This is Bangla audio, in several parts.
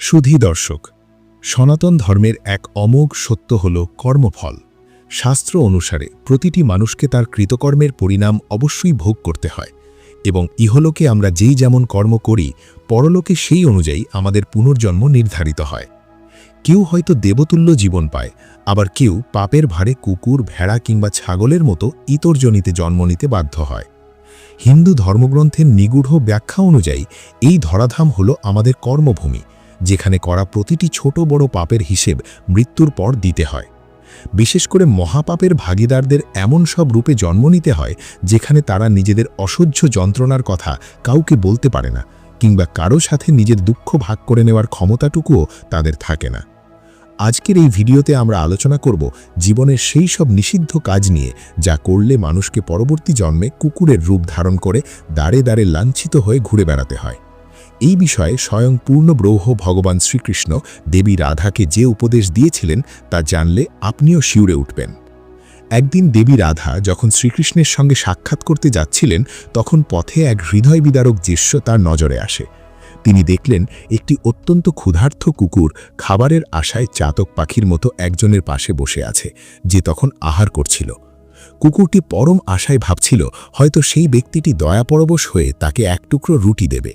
সুধী দর্শক, সনাতন ধর্মের এক অমোঘ সত্য হল কর্মফল। শাস্ত্র অনুসারে প্রতিটি মানুষকে তার কৃতকর্মের পরিণাম অবশ্যই ভোগ করতে হয় এবং ইহলোকে আমরা যেই যেমন কর্ম করি, পরলোকে সেই অনুযায়ী আমাদের পুনর্জন্ম নির্ধারিত হয়। কেউ হয়তো দেবতুল্য জীবন পায়, আবার কেউ পাপের ভারে কুকুর, ভেড়া কিংবা ছাগলের মতো ইতরজনিতে জন্ম নিতে বাধ্য হয়। হিন্দু ধর্মগ্রন্থের নিগূঢ় ব্যাখ্যা অনুযায়ী এই ধরাধাম হল আমাদের কর্মভূমি। যেখানে করা প্রতিটি ছোট বড় পাপের হিসেব মৃত্যুর পর দিতে হয়। বিশেষ করে মহাপাপের ভাগিদারদের এমন সব রূপে জন্ম নিতে হয়, যেখানে তারা নিজেদের অসহ্য যন্ত্রণার কথা কাউকে বলতে পারে না, কিংবা কারও সাথে নিজের দুঃখ ভাগ করে নেওয়ার ক্ষমতাটুকুও তাদের থাকে না। আজকের এই ভিডিওতে আমরা আলোচনা করব জীবনের সেই সব নিষিদ্ধ কাজ নিয়ে, যা করলে মানুষকে পরবর্তী জন্মে কুকুরের রূপ ধারণ করে দাঁড়ে দাঁড়ে লাঞ্ছিত হয়ে ঘুরে বেড়াতে হয়। এই বিষয়ে স্বয়ং পূর্ণব্রহ্ম ভগবান শ্রীকৃষ্ণ দেবী রাধাকে যে উপদেশ দিয়েছিলেন তা জানলে আপনিও শিউরে উঠবেন। একদিন দেবী রাধা যখন শ্রীকৃষ্ণের সঙ্গে সাক্ষাৎ করতে যাচ্ছিলেন, তখন পথে এক হৃদয় বিদারক দৃশ্য তার নজরে আসে। তিনি দেখলেন একটি অত্যন্ত ক্ষুধার্থ কুকুর খাবারের আশায় চাতক পাখির মতো একজনের পাশে বসে আছে, যে তখন আহার করছিল। কুকুরটি পরম আশায় ভাবছিল, হয়তো সেই ব্যক্তিটি দয়াপরবশ হয়ে তাকে এক টুকরো রুটি দেবে।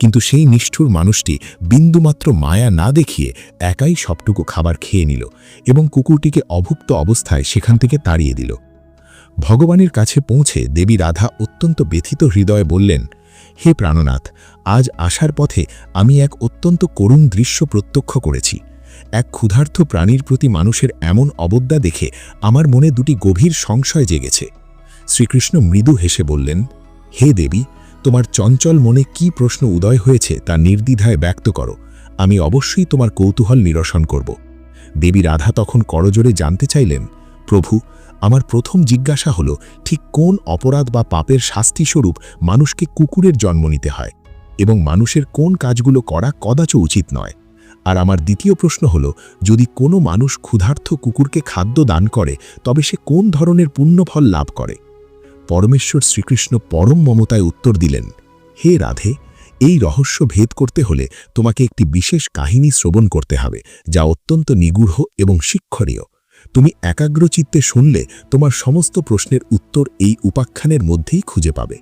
কিন্তু সেই নিষ্ঠুর মানুষটি বিন্দুমাত্র মায়া না দেখিয়ে একাই সবটুকু খাবার খেয়ে নিল এবং কুকুরটিকে অভুক্ত অবস্থায় সেখান থেকে তাড়িয়ে দিল। ভগবানের কাছে পৌঁছে দেবী রাধা অত্যন্ত ব্যথিত হৃদয়ে বললেন, হে প্রাণনাথ, আজ আসার পথে আমি এক অত্যন্ত করুণ দৃশ্য প্রত্যক্ষ করেছি। এক ক্ষুধার্থ প্রাণীর প্রতি মানুষের এমন অবদ্যা দেখে আমার মনে দুটি গভীর সংশয় জেগেছে। শ্রীকৃষ্ণ মৃদু হেসে বললেন, হে দেবী তোমার চঞ্চল মনে কি প্রশ্ন উদয় হয়েছে তা নির্দ্বিধায় ব্যক্ত করো। আমি অবশ্যই তোমার কৌতূহল নিরসন করব। দেবী রাধা তখন করজোরে জানতে চাইলেন, প্রভু, আমার প্রথম জিজ্ঞাসা হল, ঠিক কোন অপরাধ বা পাপের শাস্তিস্বরূপ মানুষকে কুকুরের জন্ম নিতে হয়? এবং মানুষের কোন কাজগুলো করা কদাচ উচিত নয়? আর আমার দ্বিতীয় প্রশ্ন হল, যদি কোনো মানুষ ক্ষুধার্থ কুকুরকে খাদ্য দান করে, তবে সে কোন ধরনের পুণ্যফল লাভ করে? পরমেশ্বর শ্রীকৃষ্ণ পরম মমতায় উত্তর দিলেন, হে রাধে, এই রহস্য ভেদ করতে হলে তোমাকে একটি বিশেষ কাহিনী শ্রবণ করতে হবে, যা অত্যন্ত নিগূঢ় এবং শিক্ষণীয়। তুমি একাগ্রচিত্তে শুনলে তোমার সমস্ত প্রশ্নের উত্তর এই উপাখ্যানের মধ্যেই খুঁজে পাবে।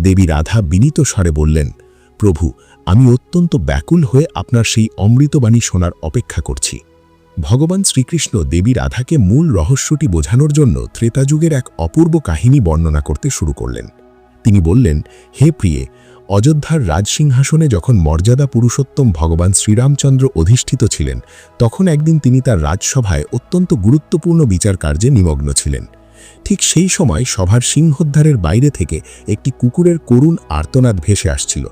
দেবী রাধা বিনীত স্বরে বললেন, প্রভু, আমি অত্যন্ত ব্যাকুল হয়ে আপনার সেই অমৃতবাণী শোনার অপেক্ষা করছি। ভগবান শ্রীকৃষ্ণ দেবী রাধাকে মূল রহস্যটি বোঝানোর জন্য ত্রেতাযুগের এক অপূর্ব কাহিনী বর্ণনা করতে শুরু করলেন। তিনি বললেন, হে প্রিয়ে, অযোধ্যার রাজসিংহাসনে যখন মর্যাদা পুরুষোত্তম ভগবান শ্রীরামচন্দ্র অধিষ্ঠিত ছিলেন, তখন একদিন তিনি তার রাজসভায় অত্যন্ত গুরুত্বপূর্ণ বিচার কার্যে নিমগ্ন ছিলেন। ঠিক সেই সময় সভার সিংহোদ্ধারের বাইরে থেকে একটি কুকুরের করুণ আর্তনাদ ভেসে আসছিল।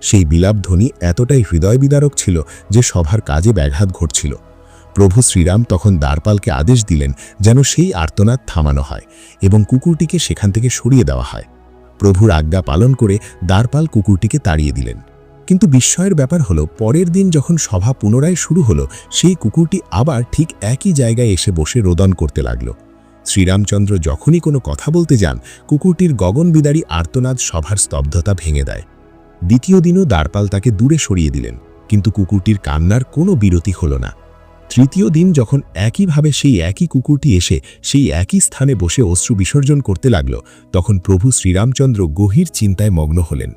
সেই বিলাপধ্বনি এতটাই হৃদয় বিদারক ছিল যে সভার কাজে ব্যাঘাত ঘটছিল। প্রভু শ্রীরাম তখন দ্বারপালকে আদেশ দিলেন যেন সেই আর্তনাদ থামানো হয় এবং কুকুরটিকে সেখান থেকে সরিয়ে দেওয়া হয়। প্রভুর আজ্ঞা পালন করে দ্বারপাল কুকুরটিকে তাড়িয়ে দিলেন। কিন্তু বিস্ময়ের ব্যাপার হলো, পরের দিন যখন সভা পুনরায় শুরু হলো, সেই কুকুরটি আবার ঠিক একই জায়গায় এসে বসে রোদন করতে লাগল। শ্রীরামচন্দ্র যখনই কোনো কথা বলতে যান, কুকুরটির গগনবিদারী আর্তনাদ সভার স্তব্ধতা ভেঙে দেয়। দ্বিতীয় দিনও দ্বারপাল তাকে দূরে সরিয়ে দিলেন, কিন্তু কুকুরটির কান্নার কোনো বিরতি হল না। তৃতীয় দিন যখন একইভাবে সেই একই কুকুরটি এসে সেই একই স্থানে বসে অশ্রু বিসর্জন করতে লাগল, তখন প্রভু শ্রীরামচন্দ্র গভীর চিন্তায় মগ্ন হলেন।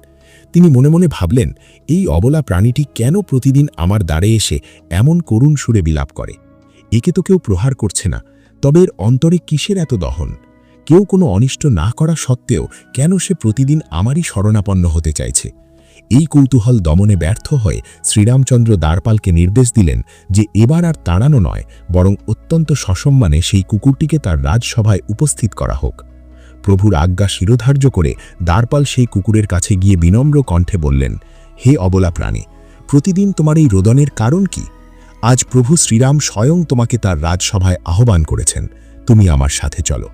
তিনি মনে মনে ভাবলেন, এই অবলা প্রাণীটি কেন প্রতিদিন আমার দ্বারে এসে এমন করুণ সুরে বিলাপ করে? একে তো কেউ প্রহার করছে না, তবে এর অন্তরে কিসের এত দহন? কেউ কোনো অনিষ্ট না করা সত্ত্বেও কেন সে প্রতিদিন আমারই শরণাপন্ন হতে চাইছে? এই কৌতূহল দমনে ব্যর্থ হয়ে শ্রীরামচন্দ্র দ্বারপালকে নির্দেশ দিলেন যে এবার আর তাড়ানো নয়, বরং অত্যন্ত সসম্মানে সেই কুকুরটিকে তার রাজসভায় উপস্থিত করা হোক। প্রভুর আজ্ঞা শিরোধার্য করে দ্বারপাল সেই কুকুরের কাছে গিয়ে বিনম্র কণ্ঠে বললেন, হে অবলা প্রাণী, প্রতিদিন তোমার এই রোদনের কারণ কি? আজ প্রভু শ্রীরাম স্বয়ং তোমাকে তার রাজসভায় আহ্বান করেছেন, তুমি আমার সাথে চলো।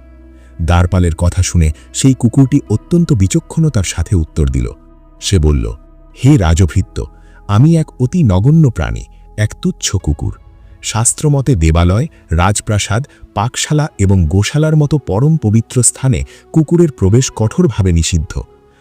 দ্বারপালের কথা শুনে সেই কুকুরটি অত্যন্ত বিচক্ষণতার সাথে উত্তর দিল সে বলল, হে রাজভৃত্য, আমি এক অতি নগণ্য প্রাণী, এক তুচ্ছ কুকুর। শাস্ত্রমতে দেবালয়, রাজপ্রাসাদ, পাকশালা এবং গোশালার মতো পরম পবিত্র স্থানে কুকুরের প্রবেশ কঠোরভাবে নিষিদ্ধ।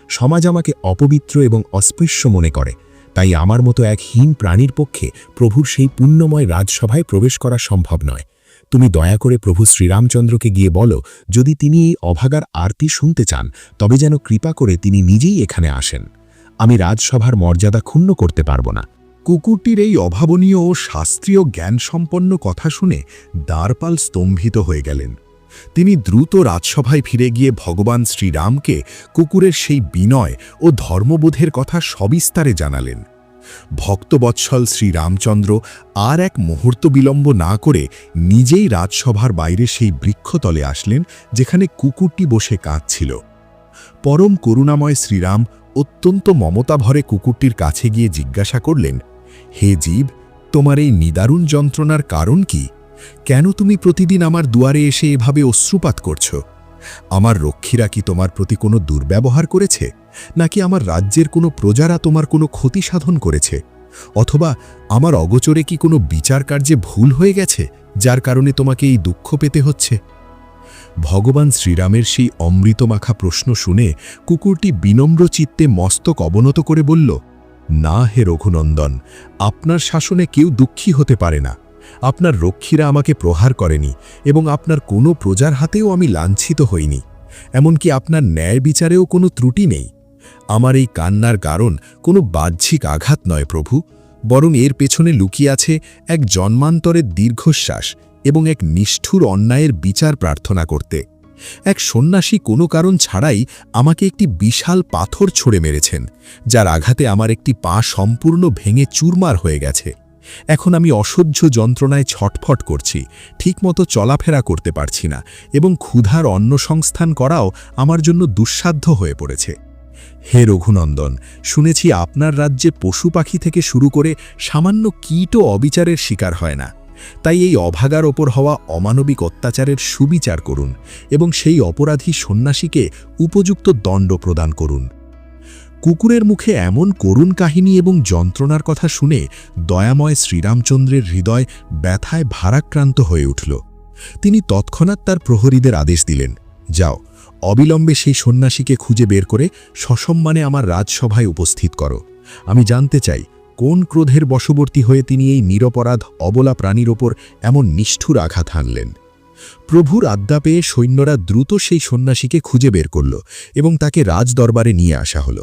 সমাজ আমাকে অপবিত্র এবং অস্পৃশ্য মনে করে। তাই আমার মতো এক হীন প্রাণীর পক্ষে প্রভুর সেই পুণ্যময় রাজসভায় প্রবেশ করা সম্ভব নয়। তুমি দয়া করে প্রভু শ্রীরামচন্দ্রকে গিয়ে বলো, যদি তিনি এই অভাগার আরতি শুনতে চান, তবে যেন কৃপা করে তিনি নিজেই এখানে আসেন। আমি রাজসভার মর্যাদা ক্ষুণ্ণ করতে পারব না। কুকুরটির এই অভাবনীয় ও শাস্ত্রীয় জ্ঞানসম্পন্ন কথা শুনে দ্বারপাল স্তম্ভিত হয়ে গেলেন। তিনি দ্রুত রাজসভায় ফিরে গিয়ে ভগবান শ্রীরামকে কুকুরের সেই বিনয় ও ধর্মবোধের কথা সবিস্তারে জানালেন। ভক্তবৎসল শ্রীরামচন্দ্র আর এক মুহূর্ত বিলম্ব না করে নিজেই রাজসভার বাইরে সেই বৃক্ষতলে আসলেন, যেখানে কুকুরটি বসে কাঁদছিল। পরম করুণাময় শ্রীরাম অত্যন্ত মমতাভরে কুকুরটির কাছে গিয়ে জিজ্ঞাসা করলেন, হে জীব, তোমার এই নিদারুণ যন্ত্রণার কারণ কি? কেন তুমি প্রতিদিন আমার দুয়ারে এসে এভাবে অশ্রুপাত করছ? আমার রক্ষীরা কি তোমার প্রতি কোনো দুর্ব্যবহার করেছে? নাকি আমার রাজ্যের কোনো প্রজারা তোমার কোনো ক্ষতি সাধন করেছে? অথবা আমার অগোচরে কি কোনো বিচার কার্যে ভুল হয়ে গেছে, যার কারণে তোমাকে এই দুঃখ পেতে হচ্ছে? ভগবান শ্রীরামের সেই অমৃতমাখা প্রশ্ন শুনে কুকুরটি বিনম্র চিত্তে মস্তক অবনত করে বলল, না হে রঘুনন্দন, আপনার শাসনে কেউ দুঃখী হতে পারে না। আপনার রক্ষীরা আমাকে প্রহার করেনি এবং আপনার কোনো প্রজার হাতেও আমি লাঞ্ছিত হইনি। এমনকি আপনার ন্যায় বিচারেও কোনো ত্রুটি নেই। আমার এই কান্নার কারণ কোনো বাহ্যিক আঘাত নয় প্রভু, বরং এর পেছনে লুকিয়ে আছে এক জন্মান্তরের দীর্ঘশ্বাস। এবং এক নিষ্ঠুর অন্যায়ের বিচার প্রার্থনা করতে। এক সন্ন্যাসী কোনো কারণ ছাড়াই আমাকে একটি বিশাল পাথর ছড়ে মেরেছেন, যার আঘাতে আমার একটি পা সম্পূর্ণ ভেঙে চুরমার হয়ে গেছে। এখন আমি অসহ্য যন্ত্রণায় ছটফট করছি, ঠিকমতো চলাফেরা করতে পারছি না এবং ক্ষুধার অন্ন সংস্থান করাও আমার জন্য দুঃসাধ্য হয়ে পড়েছে। হে রঘুনন্দন, শুনেছি আপনার রাজ্যে পশু পাখি থেকে শুরু করে সামান্য কীটও অবিচারের শিকার হয় না। তাই এই অভাগার ওপর হওয়া অমানবিক অত্যাচারের সুবিচার করুন এবং সেই অপরাধী সন্ন্যাসীকে উপযুক্ত দণ্ড প্রদান করুন। কুকুরের মুখে এমন করুণ কাহিনী এবং যন্ত্রণার কথা শুনে দয়াময় শ্রীরামচন্দ্রের হৃদয় ব্যথায় ভারাক্রান্ত হয়ে উঠল। তিনি তৎক্ষণাৎ তার প্রহরীদের আদেশ দিলেন, যাও, অবিলম্বে সেই সন্ন্যাসীকে খুঁজে বের করে সসম্মানে আমার রাজসভায় উপস্থিত করো। আমি জানতে চাই কোন ক্রোধের বশবর্তী হয়ে তিনি এই নিরপরাধ অবলা প্রাণীর ওপর এমন নিষ্ঠুর আঘাত হানলেন? প্রভুর আজ্ঞা পেয়ে সৈন্যরা দ্রুত সেই সন্ন্যাসীকে খুঁজে বের করল এবং তাকে রাজদরবারে নিয়ে আসা হল।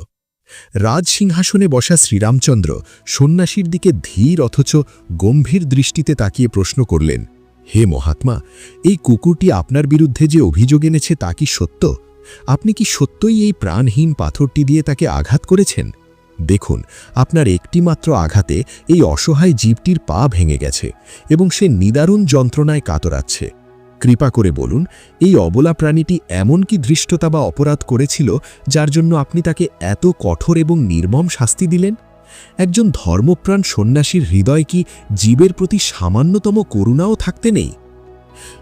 রাজসিংহাসনে বসা শ্রীরামচন্দ্র সন্ন্যাসীর দিকে ধীর অথচ গম্ভীর দৃষ্টিতে তাকিয়ে প্রশ্ন করলেন, হে মহাত্মা, এই কুকুরটি আপনার বিরুদ্ধে যে অভিযোগ এনেছে তা কি সত্য? আপনি কি সত্যই এই প্রাণহীন পাথরটি দিয়ে তাকে আঘাত করেছেন? দেখুন, আপনার একটিমাত্র আঘাতে এই অসহায় জীবটির পা ভেঙে গেছে এবং সে নিদারুণ যন্ত্রণায় কাতরাচ্ছে। কৃপা করে বলুন, এই অবলা প্রাণীটি এমন কি ধৃষ্টতা বা অপরাধ করেছিল যার জন্য আপনি তাকে এত কঠোর এবং নির্মম শাস্তি দিলেন? একজন ধর্মপ্রাণ সন্ন্যাসীর হৃদয় কি জীবের প্রতি সামান্যতম করুণাও থাকতে নেই?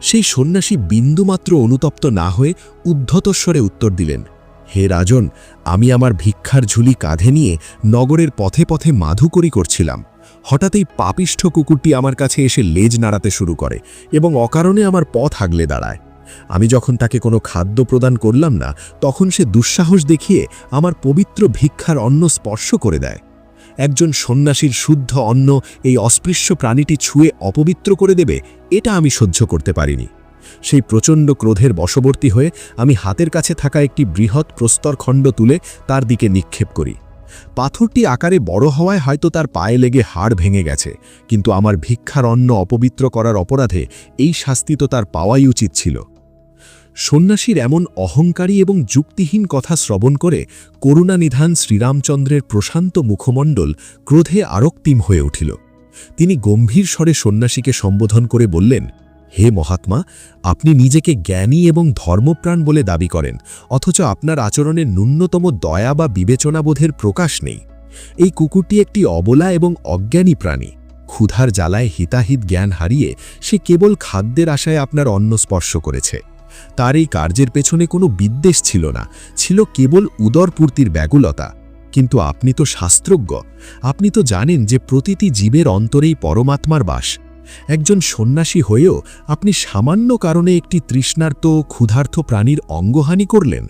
সেই সন্ন্যাসী বিন্দুমাত্র অনুতপ্ত না হয়ে উদ্ধতস্বরে উত্তর দিলেন হে রাজন, আমি আমার ভিক্ষার ঝুলি কাঁধে নিয়ে নগরের পথে পথে মাধুকরি করছিলাম। হঠাৎই পাপিষ্ঠ কুকুরটি আমার কাছে এসে লেজ নাড়াতে শুরু করে এবং অকারণে আমার পথ আগলে দাঁড়ায়। আমি যখন তাকে কোনো খাদ্য প্রদান করলাম না, তখন সে দুঃসাহস দেখিয়ে আমার পবিত্র ভিক্ষার অন্ন স্পর্শ করে দেয়। একজন সন্ন্যাসীর শুদ্ধ অন্ন এই অস্পৃশ্য প্রাণীটি ছুঁয়ে অপবিত্র করে দেবে, এটা আমি সহ্য করতে পারিনি। সেই প্রচণ্ড ক্রোধের বশবর্তী হয়ে আমি হাতের কাছে থাকা একটি বৃহৎ প্রস্তরখণ্ড তুলে তার দিকে নিক্ষেপ করি। পাথরটি আকারে বড় হওয়ায় হয়তো তার পায়ে লেগে হাড় ভেঙে গেছে, কিন্তু আমার ভিক্ষার অন্ন অপবিত্র করার অপরাধে এই শাস্তি তো তার পাওয়াই উচিত ছিল। সন্ন্যাসীর এমন অহংকারী এবং যুক্তিহীন কথা শ্রবণ করে করুণানিধান শ্রীরামচন্দ্রের প্রশান্ত মুখমণ্ডল ক্রোধে আরক্তিম হয়ে উঠিল। তিনি গম্ভীর স্বরে সন্ন্যাসীকে সম্বোধন করে বললেন হে মহাত্মা, আপনি নিজেকে জ্ঞানী এবং ধর্মপ্রাণ বলে দাবি করেন, অথচ আপনার আচরণের ন্যূনতম দয়া বা বিবেচনাবোধের প্রকাশ নেই। এই কুকুরটি একটি অবলা এবং অজ্ঞানী প্রাণী। ক্ষুধার জ্বালায় হিতাহিত জ্ঞান হারিয়ে সে কেবল খাদ্যের আশায় আপনার অন্ন স্পর্শ করেছে। তার এই কার্যের পেছনে কোনো বিদ্বেষ ছিল না, ছিল কেবল উদরপূর্তির ব্যাগুলতা কিন্তু আপনি তো শাস্ত্রজ্ঞ, আপনি তো জানেন যে প্রতিটি জীবের অন্তরেই পরমাত্মার বাস। একজন সন্ন্যাসী হয়েও আপনি সামান্য কারণে একটি তৃষ্ণার্ত ক্ষুধার্থ প্রাণীর অঙ্গহানি করলেন।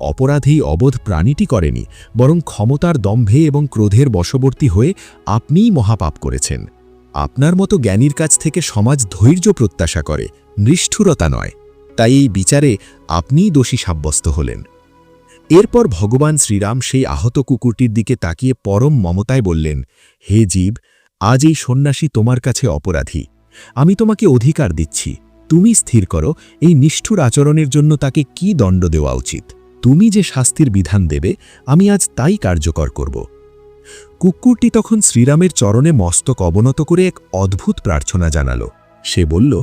অপরাধী অবোধ প্রাণীটি করেনি, বরং ক্ষমতার দম্ভে এবং ক্রোধের বশবর্তী হয়ে আপনিই মহাপাপ করেছেন। আপনার মতো জ্ঞানীর কাছ থেকে সমাজ ধৈর্য প্রত্যাশা করে, নিষ্ঠুরতা নয়। তাই এই বিচারে আপনিই দোষী সাব্যস্ত হলেন। এরপর ভগবান শ্রীরাম সেই আহত কুকুরটির দিকে তাকিয়ে পরম মমতায় বললেন, হে জীব আজ এই সন্ন্যাসী তোমার কাছে অপরাধী। আমি তোমাকে অধিকার দিচ্ছি। তুমি স্থির করো, এই নিষ্ঠুর আচরণের জন্য তাকে কি দণ্ড দেওয়া উচিত? তুমি যে শাস্তির বিধান দেবে, আমি আজ তাই কার্যকর করব। কুকুরটি তখন শ্রীরামের চরণে মস্তক অবনত করে এক অদ্ভুত প্রার্থনা জানাল। সে বলল,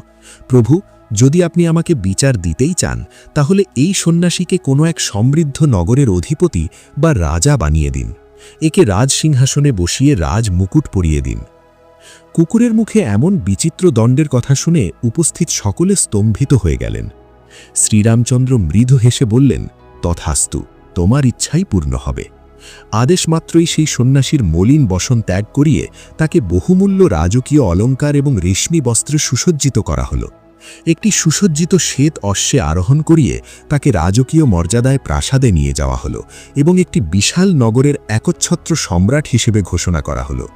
প্রভু, যদি আপনি আমাকে বিচার দিতেই চান, তাহলে এই সন্ন্যাসীকে কোনো এক সমৃদ্ধ নগরের অধিপতি বা রাজা বানিয়ে দিন। একে রাজ সিংহাসনে বসিয়ে রাজ মুকুট পরিয়ে দিন। কুকুরের মুখে এমন বিচিত্র দণ্ডের কথা শুনে উপস্থিত সকলে স্তম্ভিত হয়ে গেলেন। শ্রীরামচন্দ্র মৃদু হেসে বললেন, তথাস্তু, তোমার ইচ্ছাই পূর্ণ হবে। আদেশ মাত্রই সেই সন্ন্যাসীর মলিন বসন ত্যাগ করিয়ে তাকে বহুমূল্য রাজকীয় অলঙ্কার এবং রেশমি বস্ত্রে সুসজ্জিত করা হল। একটি সুসজ্জিত শ্বেত অশ্বে আরোহণ করিয়ে তাকে রাজকীয় মর্যাদায় প্রাসাদে নিয়ে যাওয়া হল এবং একটি বিশাল নগরের একচ্ছত্র সম্রাট হিসেবে ঘোষণা করা হল।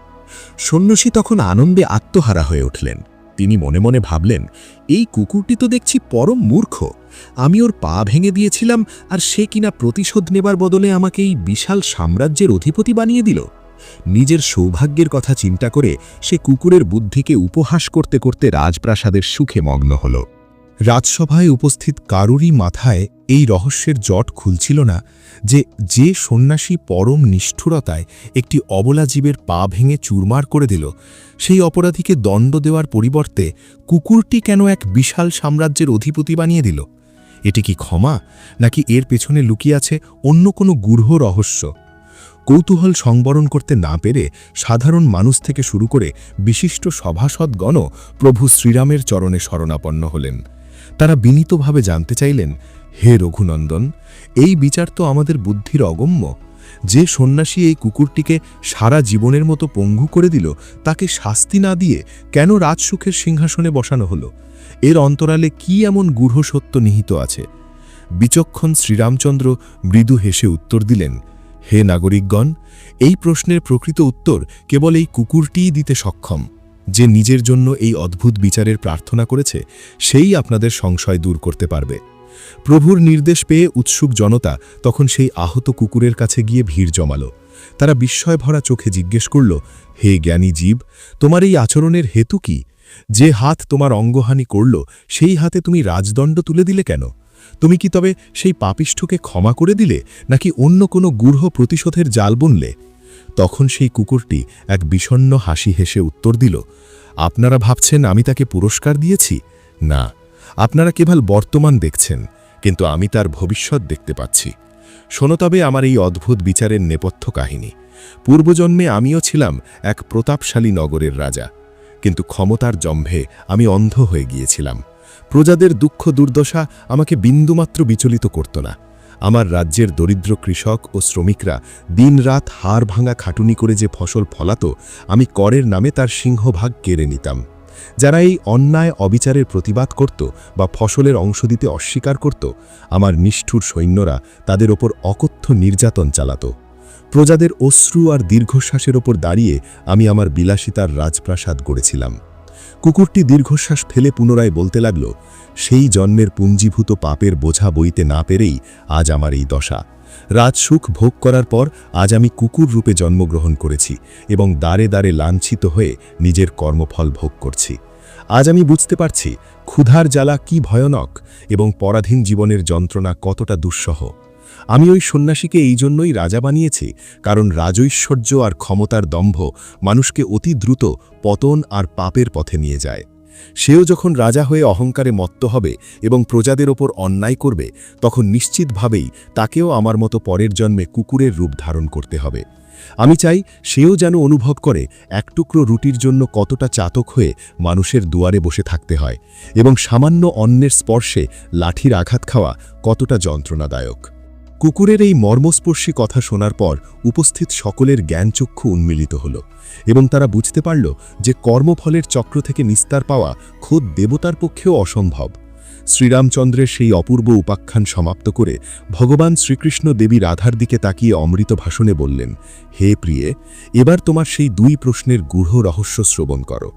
সন্ন্যাসী তখন আনন্দে আত্মহারা হয়ে উঠলেন। তিনি মনে মনে ভাবলেন, এই কুকুরটি তো দেখছি পরম মূর্খ। আমি ওর পা ভেঙে দিয়েছিলাম আর সে কিনা প্রতিশোধ নেবার বদলে আমাকে এই বিশাল সাম্রাজ্যের অধিপতি বানিয়ে দিল। নিজের সৌভাগ্যের কথা চিন্তা করে সে কুকুরের বুদ্ধিকে উপহাস করতে করতে রাজপ্রাসাদের সুখে মগ্ন হল। রাজসভায় উপস্থিত কারুরই মাথায় এই রহস্যের জট খুলছিল না যে যে সন্ন্যাসী পরম নিষ্ঠুরতায় একটি অবলা জীবের পা ভেঙে চুরমার করে দিল, সেই অপরাধীকে দণ্ড দেওয়ার পরিবর্তে কুকুরটি কেন এক বিশাল সাম্রাজ্যের অধিপতি বানিয়ে দিল? এটি কি ক্ষমা, নাকি এর পেছনে লুকিয়ে আছে অন্য কোনো গূঢ় রহস্য? কৌতূহল সংবরণ করতে না পেরে সাধারণ মানুষ থেকে শুরু করে বিশিষ্ট সভাসদগণও প্রভু শ্রীরামের চরণে শরণাপন্ন হলেন। তারা বিনীতভাবে জানতে চাইলেন, হে রঘুনন্দন, এই বিচার তো আমাদের বুদ্ধির অগম্য। যে সন্ন্যাসী এই কুকুরটিকে সারা জীবনের মতো পঙ্গু করে দিল, তাকে শাস্তি না দিয়ে কেন রাজসুখের সিংহাসনে বসানো হলো? এর অন্তরালে কি এমন গূঢ় সত্য নিহিত আছে? বিচক্ষণ শ্রীরামচন্দ্র মৃদু হেসে উত্তর দিলেন হে নাগরিকগণ, এই প্রশ্নের প্রকৃত উত্তর কেবল এই কুকুরটিই দিতে সক্ষম। যে নিজের জন্য এই অদ্ভুত বিচারের প্রার্থনা করেছে, সেই আপনাদের সংশয় দূর করতে পারবে। প্রভুর নির্দেশ পেয়ে উৎসুক জনতা তখন সেই আহত কুকুরের কাছে গিয়ে ভিড় জমাল। তারা বিস্ময় ভরা চোখে জিজ্ঞেস করল, হে জ্ঞানী জীব, তোমার এই আচরণের হেতু কি? যে হাত তোমার অঙ্গহানি করল, সেই হাতে তুমি রাজদণ্ড তুলে দিলে কেন? তুমি কি তবে সেই পাপিষ্ঠকে ক্ষমা করে দিলে, নাকি অন্য কোনো গূঢ় প্রতিশোধের জাল বুনলে? তখন সেই কুকুরটি এক বিষণ্ন হাসি হেসে উত্তর দিল, আপনারা ভাবছেন আমি তাকে পুরস্কার দিয়েছি? না, আপনারা কেবল বর্তমান দেখছেন, কিন্তু আমি তার ভবিষ্যৎ দেখতে পাচ্ছি। শোনো তবে আমার এই অদ্ভুত বিচারের নেপথ্য কাহিনী। পূর্বজন্মে আমিও ছিলাম এক প্রতাপশালী নগরের রাজা, কিন্তু ক্ষমতার জম্ভে আমি অন্ধ হয়ে গিয়েছিলাম। প্রজাদের দুঃখ দুর্দশা আমাকে বিন্দুমাত্র বিচলিত করত না। আমার রাজ্যের দরিদ্র কৃষক ও শ্রমিকরা দিনরাত হাড় ভাঙা খাটুনি করে যে ফসল ফলাত, আমি করের নামে তার সিংহভাগ কেড়ে নিতাম। যারা এই অন্যায় অবিচারের প্রতিবাদ করত বা ফসলের অংশ দিতে অস্বীকার করত, আমার নিষ্ঠুর সৈন্যরা তাদের ওপর অকথ্য নির্যাতন চালাত। প্রজাদের অশ্রু আর দীর্ঘশ্বাসের ওপর দাঁড়িয়ে আমি আমার বিলাসিতার রাজপ্রাসাদ গড়েছিলাম। কুকুরটি দীর্ঘশ্বাস ফেলে পুনরায় বলতে লাগল, সেই জন্মের পুঞ্জীভূত পাপের বোঝা বইতে না পেরেই আজ আমার এই দশা। রাজসুখ ভোগ করার পর আজ আমি কুকুর রূপে জন্মগ্রহণ করেছি এবং দাঁড়ে দাঁড়ে লাঞ্ছিত হয়ে নিজের কর্মফল ভোগ করছি। আজ আমি বুঝতে পারছি, ক্ষুধার জ্বালা কি ভয়ানক এবং পরাধীন জীবনের যন্ত্রণা কতটা দুঃসহ। আমি ওই সন্ন্যাসীকে এই জন্যই রাজা বানিয়েছি, কারণ রাজৈশ্বর্য আর ক্ষমতার দম্ভ মানুষকে অতি দ্রুত পতন আর পাপের পথে নিয়ে যায়। সেও যখন রাজা হয়ে অহংকারে মত্ত হবে এবং প্রজাদের ওপর অন্যায় করবে, তখন নিশ্চিতভাবেই তাকেও আমার মতো পরের জন্মে কুকুরের রূপ ধারণ করতে হবে। আমি চাই সেও যেন অনুভব করে এক টুকরো রুটির জন্য কতটা চাতক হয়ে মানুষের দুয়ারে বসে থাকতে হয় এবং সামান্য অন্যের স্পর্শে লাঠির আঘাত খাওয়া কতটা যন্ত্রণাদায়ক। কুকুরের এই মর্মস্পর্শী কথা শোনার পর উপস্থিত সকলের জ্ঞানচক্ষু উন্মিলিত হল এবং তারা বুঝতে পারল যে কর্মফলের চক্র থেকে নিস্তার পাওয়া খোদ দেবতার পক্ষেও অসম্ভব। শ্রীরামচন্দ্রের সেই অপূর্ব উপাখ্যান সমাপ্ত করে ভগবান শ্রীকৃষ্ণ দেবী রাধার দিকে তাকিয়ে অমৃত ভাষণে বললেন, হে প্রিয়ে, এবার তোমার সেই দুই প্রশ্নের গূঢ় রহস্য শ্রবণ করো।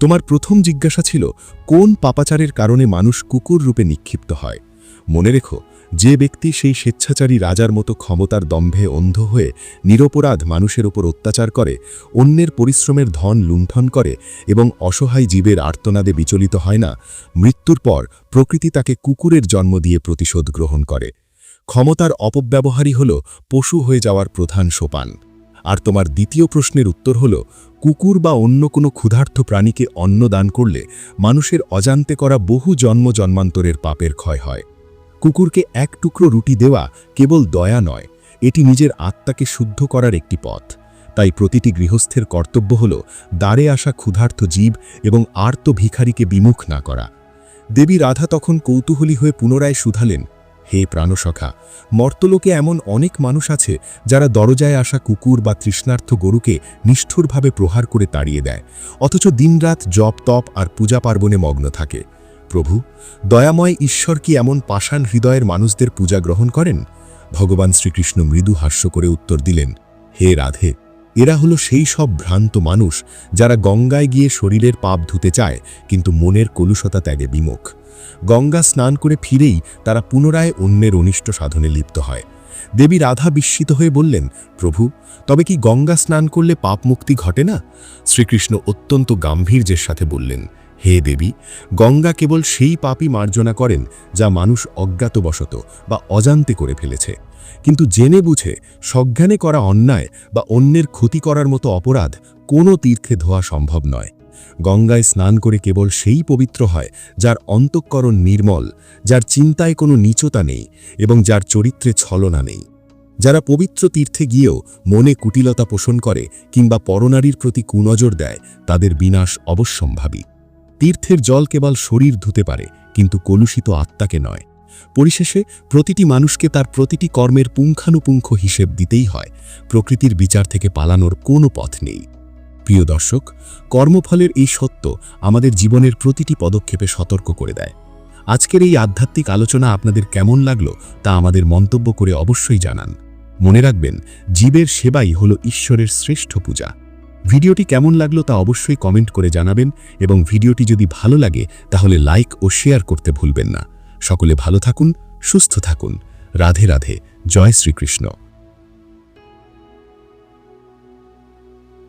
তোমার প্রথম জিজ্ঞাসা ছিল, কোন পাপাচারের কারণে মানুষ কুকুর রূপে নিক্ষিপ্ত হয়? মনে রেখো যে ব্যক্তি সেই স্বেচ্ছাচারী রাজার মতো ক্ষমতার দম্ভে অন্ধ হয়ে নিরপরাধ মানুষের ওপর অত্যাচার করে, অন্যের পরিশ্রমের ধন লুণ্ঠন করে এবং অসহায় জীবের আর্তনাদে বিচলিত হয় না, মৃত্যুর পর প্রকৃতি তাকে কুকুরের জন্ম দিয়ে প্রতিশোধ গ্রহণ করে। ক্ষমতার অপব্যবহারই হল পশু হয়ে যাওয়ার প্রধান সোপান। আর তোমার দ্বিতীয় প্রশ্নের উত্তর হল, কুকুর বা অন্য কোনো ক্ষুধার্থ প্রাণীকে অন্ন দান করলে মানুষের অজান্তে করা বহু জন্ম জন্মান্তরের পাপের ক্ষয় হয়। কুকুরকে এক টুকরো রুটি দেওয়া কেবল দয়া নয়, এটি নিজের আত্মাকে শুদ্ধ করার একটি পথ। তাই প্রতিটি গৃহস্থের কর্তব্য হল দ্বারে আসা ক্ষুধার্ত জীব এবং আর্ত ভিখারিকে বিমুখ না করা। দেবী রাধা তখন কৌতূহলী হয়ে পুনরায় শুধালেন, হে প্রাণসখা, মর্তলোকে এমন অনেক মানুষ আছে যারা দরজায় আসা কুকুর বা তৃষ্ণার্থ গরুকে নিষ্ঠুরভাবে প্রহার করে তাড়িয়ে দেয়, অথচ দিনরাত জপ, তপ আর পূজা পার্বণে মগ্ন থাকে। প্রভু, দয়াময় ঈশ্বর কি এমন পাষাণ হৃদয়ের মানুষদের পূজা গ্রহণ করেন? ভগবান শ্রীকৃষ্ণ মৃদু হাস্য করে উত্তর দিলেন, হে রাধে, এরা হলো সেই সব ভ্রান্ত মানুষ যারা গঙ্গায় গিয়ে শরীরের পাপ ধুতে চায়, কিন্তু মনের কলুষতা ত্যাগে বিমুখ। গঙ্গা স্নান করে ফিরেই তারা পুনরায় অন্যের অনিষ্ট সাধনে লিপ্ত হয়। দেবী রাধা বিস্মিত হয়ে বললেন, প্রভু, তবে কি গঙ্গা স্নান করলে পাপ মুক্তি ঘটে না? শ্রীকৃষ্ণ অত্যন্ত গাম্ভীর্যের সাথে বললেন হে দেবী, গঙ্গা কেবল সেই পাপই মার্জনা করেন যা মানুষ অজ্ঞাতবশত বা অজান্তে করে ফেলেছে। কিন্তু জেনে বুঝে সজ্ঞানে করা অন্যায় বা অন্যের ক্ষতি করার মতো অপরাধ কোনো তীর্থে ধোয়া সম্ভব নয়। গঙ্গায় স্নান করে কেবল সেই পবিত্র হয় যার অন্তঃকরণ নির্মল, যার চিন্তায় কোনো নিচতা নেই এবং যার চরিত্রে ছলনা নেই। যারা পবিত্র তীর্থে গিয়েও মনে কুটিলতা পোষণ করে কিংবা পরনারীর প্রতি কুনজর দেয়, তাদের বিনাশ অবশ্যম্ভাবী। তীর্থের জল কেবল শরীর ধুতে পারে, কিন্তু কলুষিত আত্মাকে নয়। পরিশেষে প্রতিটি মানুষকে তার প্রতিটি কর্মের পুঙ্খানুপুঙ্খ হিসেব দিতেই হয়, প্রকৃতির বিচার থেকে পালানোর কোনো পথ নেই। প্রিয় দর্শক, কর্মফলের এই সত্য আমাদের জীবনের প্রতিটি পদক্ষেপে সতর্ক করে দেয়। আজকের এই আধ্যাত্মিক আলোচনা আপনাদের কেমন লাগল তা আমাদের মন্তব্য করে অবশ্যই জানান। মনে রাখবেন, জীবের সেবাই হল ঈশ্বরের শ্রেষ্ঠ পূজা। ভিডিওটি কেমন লাগল তা অবশ্যই কমেন্ট করে জানাবেন এবং ভিডিওটি যদি ভালো লাগে, তাহলে লাইক ও শেয়ার করতে ভুলবেন না। সকলে ভালো থাকুন, সুস্থ থাকুন। রাধে রাধে, জয় শ্রীকৃষ্ণ।